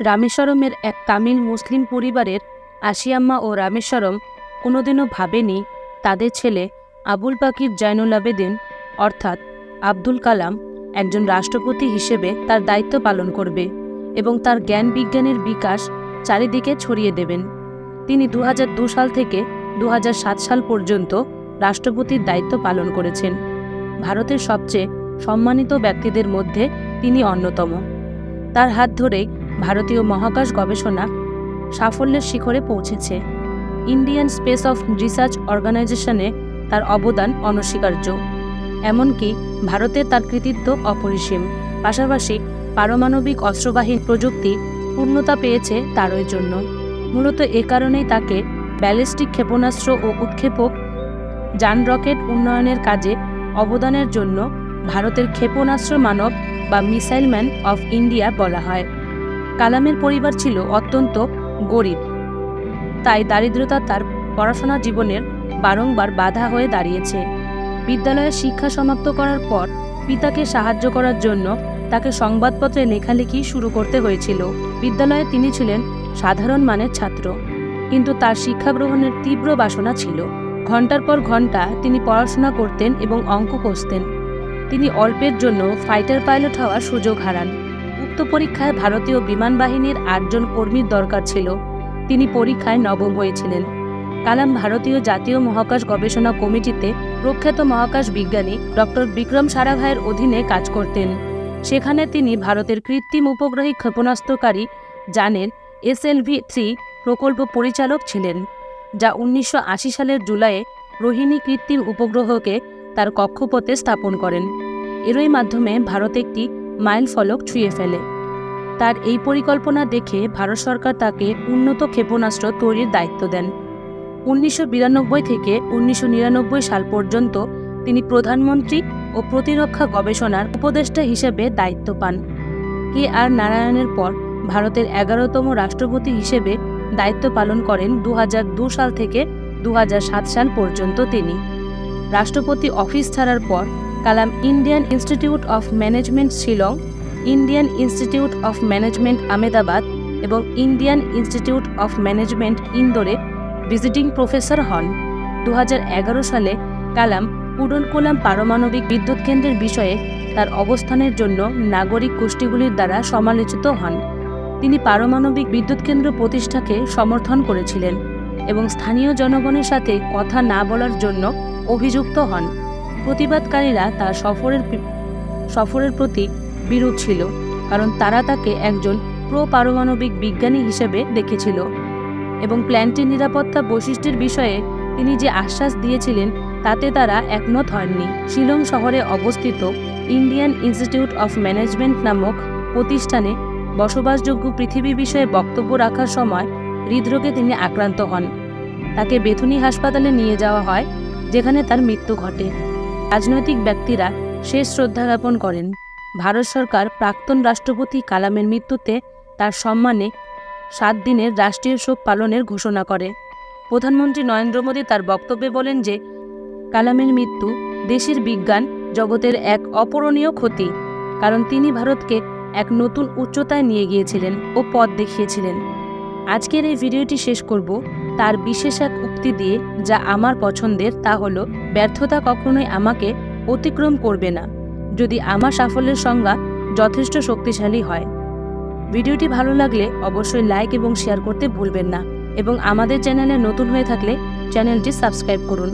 রামেশ্বরমের এক তামিল মুসলিম পরিবারের আশিয়াম্মা ও রামেশ্বরম কোনোদিনও ভাবেনি তাদের ছেলে আবুল পাকির জাইনুল আবেদিন অর্থাৎ আব্দুল কালাম, একজন রাষ্ট্রপতি হিসেবে তার দায়িত্ব পালন করবে এবং তার জ্ঞান বিজ্ঞানের বিকাশ চারিদিকে ছড়িয়ে দেবেন। তিনি দু সাল থেকে দু হাজার সাত সাল পর্যন্ত রাষ্ট্রপতির দায়িত্ব পালন করেছেন। ভারতের সবচেয়ে সম্মানিত ব্যক্তিদের মধ্যে তিনি অন্যতম। তার হাত ধরেই ভারতীয় মহাকাশ গবেষণা সাফল্যের শিখরে পৌঁছেছে। ইন্ডিয়ান স্পেস অফ রিসার্চ অর্গানাইজেশনে তার অবদান অনস্বীকার্য। এমনকি ভারতে তার কৃতিত্ব অপরিসীম। পাশাপাশি পারমাণবিক অস্ত্রবাহী প্রযুক্তি পূর্ণতা পেয়েছে তারই জন্য। মূলত এ কারণেই তাকে ব্যালিস্টিক ক্ষেপণাস্ত্র ও উৎক্ষেপক যান রকেট উন্নয়নের কাজে অবদানের জন্য ভারতের ক্ষেপণাস্ত্র মানব বা মিসাইল ম্যান অফ ইন্ডিয়া বলা হয়। কালামের পরিবার ছিল অত্যন্ত গরিব। তাই দারিদ্রতা তার পড়াশোনা জীবনের বারংবার বাধা হয়ে দাঁড়িয়েছে। বিদ্যালয়ে শিক্ষা সমাপ্ত করার পর পিতাকে সাহায্য করার জন্য তাকে সংবাদপত্রে লেখালেখি শুরু করতে হয়েছিল। বিদ্যালয়ে তিনি ছিলেন সাধারণ মানের ছাত্র, কিন্তু তার শিক্ষা গ্রহণের তীব্র বাসনা ছিল। ঘণ্টার পর ঘণ্টা তিনি পড়াশোনা করতেন এবং অঙ্ক কষতেন। তিনি অল্পের জন্য ফাইটার পাইলট হওয়ার সুযোগ হারান। উক্ত পরীক্ষায় ভারতীয় বিমান বাহিনীর আটজন কর্মীর দরকার ছিল। তিনি পরীক্ষায় নবম হয়েছিলেন। কালাম ভারতীয় জাতীয় মহাকাশ গবেষণা কমিটিতে প্রখ্যাত মহাকাশ বিজ্ঞানী ডক্টর বিক্রম সারাভাইয়ের অধীনে কাজ করতেন। সেখানে তিনি ভারতের কৃত্রিম উপগ্রহী ক্ষেপণাস্ত্রকারী যানের এসএলভি থ্রি প্রকল্প পরিচালক ছিলেন, যা উনিশশো আশি সালের জুলাইয়ে রোহিণী কৃত্রিম উপগ্রহকে তার কক্ষপথে স্থাপন করেন। এরই মাধ্যমে ভারত একটি মাইল ফলক ছুঁয়ে ফেলে। তার এই পরিকল্পনা দেখে ভারত সরকার তাকে উন্নত ক্ষেপণাস্ত্র তৈরির দায়িত্ব দেন। উনিশশো বিরানব্বই থেকে উনিশশো নিরানব্বই সাল পর্যন্ত তিনি প্রধানমন্ত্রী ও প্রতিরক্ষা গবেষণার উপদেষ্টা হিসেবে দায়িত্ব পান। কে আর নারায়ণের পর ভারতের এগারোতম রাষ্ট্রপতি হিসেবে দায়িত্ব পালন করেন দু সাল থেকে দু হাজার সাত সাল পর্যন্ত তিনি। রাষ্ট্রপতি অফিস ছাড়ার পর Kalam Indian Institute of Management Shillong, Indian Institute of Management Ahmedabad এবং ইন্ডিয়ান ইনস্টিটিউট অফ ম্যানেজমেন্ট ইন্দোরে ভিজিটিং প্রফেসর হন। দু হাজার এগারো সালে কালাম পুডনকোলাম পারমাণবিক বিদ্যুৎ কেন্দ্রের বিষয়ে তার অবস্থানের জন্য নাগরিক গোষ্ঠীগুলির দ্বারা সমালোচিত হন। তিনি পারমাণবিক বিদ্যুৎ কেন্দ্র প্রতিষ্ঠাকে সমর্থন করেছিলেন এবং স্থানীয় জনগণের সাথে কথা না বলার জন্য অভিযুক্ত হন। প্রতিবাদকারীরা তার সফরের সফরের প্রতি বিরূপ ছিল, কারণ তারা তাকে একজন প্রো পারমাণবিক বিজ্ঞানী হিসেবে দেখেছিল এবং প্ল্যান্টের নিরাপত্তা বৈশিষ্ট্যের বিষয়ে তিনি যে আশ্বাস দিয়েছিলেন তাতে তারা একমত হননি। শিলং শহরে অবস্থিত ইন্ডিয়ান ইনস্টিটিউট অফ ম্যানেজমেন্ট নামক প্রতিষ্ঠানে বসবাসযোগ্য পৃথিবী বিষয়ে বক্তব্য রাখার সময় হৃদরোগে তিনি আক্রান্ত হন। তাকে বেথুনি হাসপাতালে নিয়ে যাওয়া হয়, যেখানে তার মৃত্যু ঘটে। রাজনৈতিক ব্যক্তিরা শেষ শ্রদ্ধা জ্ঞাপন করেন। ভারত সরকার প্রাক্তন রাষ্ট্রপতি কালামের মৃত্যুতে তার সম্মানে সাত দিনের রাষ্ট্রীয় শোক পালনের ঘোষণা করে। প্রধানমন্ত্রী নরেন্দ্র মোদী তার বক্তব্যে বলেন যে, কালামের মৃত্যু দেশের বিজ্ঞান জগতের এক অপূরণীয় ক্ষতি, কারণ তিনি ভারতকে এক নতুন উচ্চতায় নিয়ে গিয়েছিলেন ও পথ দেখিয়েছিলেন। আজকের এই ভিডিওটি শেষ করব। তার বিশেষ এক উক্তি দিয়ে যা আমার পছন্দের তা হলো, ব্যর্থতা কখনোই আমাকে অতিক্রম করবে না, যদি আমার সাফল্যের সংজ্ঞা যথেষ্ট শক্তিশালী হয়। ভিডিওটি ভালো লাগলে অবশ্যই লাইক এবং শেয়ার করতে ভুলবেন না, এবং আমাদের চ্যানেলে নতুন হয়ে থাকলে চ্যানেলটি সাবস্ক্রাইব করুন।